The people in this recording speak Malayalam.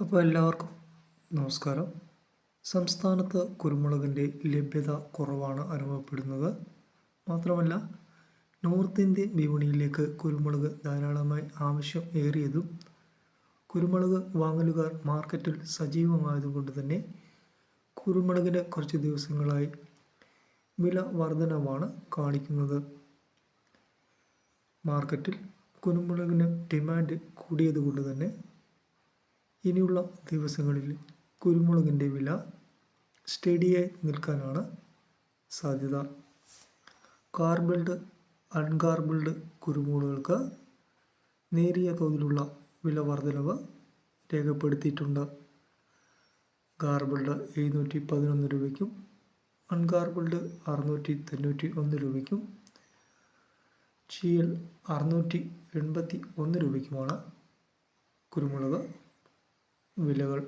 അപ്പോൾ എല്ലാവർക്കും നമസ്കാരം. സംസ്ഥാനത്ത് കുരുമുളകിന്റെ ലഭ്യത കുറവാണ് അനുഭവപ്പെടുന്നത്. മാത്രമല്ല നോർത്ത് ഇന്ത്യൻ വിപണിയിലേക്ക് കുരുമുളക് ധാരാളമായി ആവശ്യം ഏറിയതും കുരുമുളക് വാങ്ങലുകാർ മാർക്കറ്റിൽ സജീവമായതുകൊണ്ട് തന്നെ കുരുമുളകിന് കുറച്ച് ദിവസങ്ങളായി വില വർധനവാണ് കാണിക്കുന്നത്. മാർക്കറ്റിൽ കുരുമുളകിന് ഡിമാൻഡ് കൂടിയതുകൊണ്ട് തന്നെ ഇനിയുള്ള ദിവസങ്ങളിൽ കുരുമുളകിന്റെ വില സ്റ്റഡിയായി നിൽക്കാനാണ് സാധ്യത. കാർബിൾഡ് അൺകാർബിൾഡ് കുരുമുളകൾക്ക് നേരിയ തോതിലുള്ള വില വർധനവ് രേഖപ്പെടുത്തിയിട്ടുണ്ട്. ഗാർബിൾഡ് എഴുന്നൂറ്റി പതിനൊന്ന് രൂപയ്ക്കും അൺഗാർബിൾഡ് അറുന്നൂറ്റി തൊണ്ണൂറ്റി ഒന്ന് രൂപയ്ക്കും എൽ അറുന്നൂറ്റി എൺപത്തി ഒന്ന് രൂപയ്ക്കുമാണ് കുരുമുളക്. വിലകൾ.